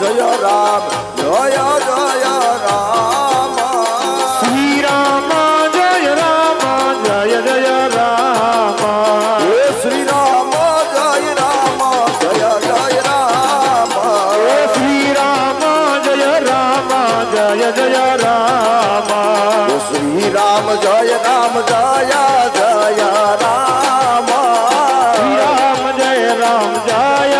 જય રામ જય જય રામ શ્રી રામ જય રામ જય જય રામ હે શ્રી રામ જય રામ જય જય રામ હે શ્રી રામ જય રામ જય જય રામ શ્રી રામ જય રામ જય જય રામ શ્રી રામ જય રામ જય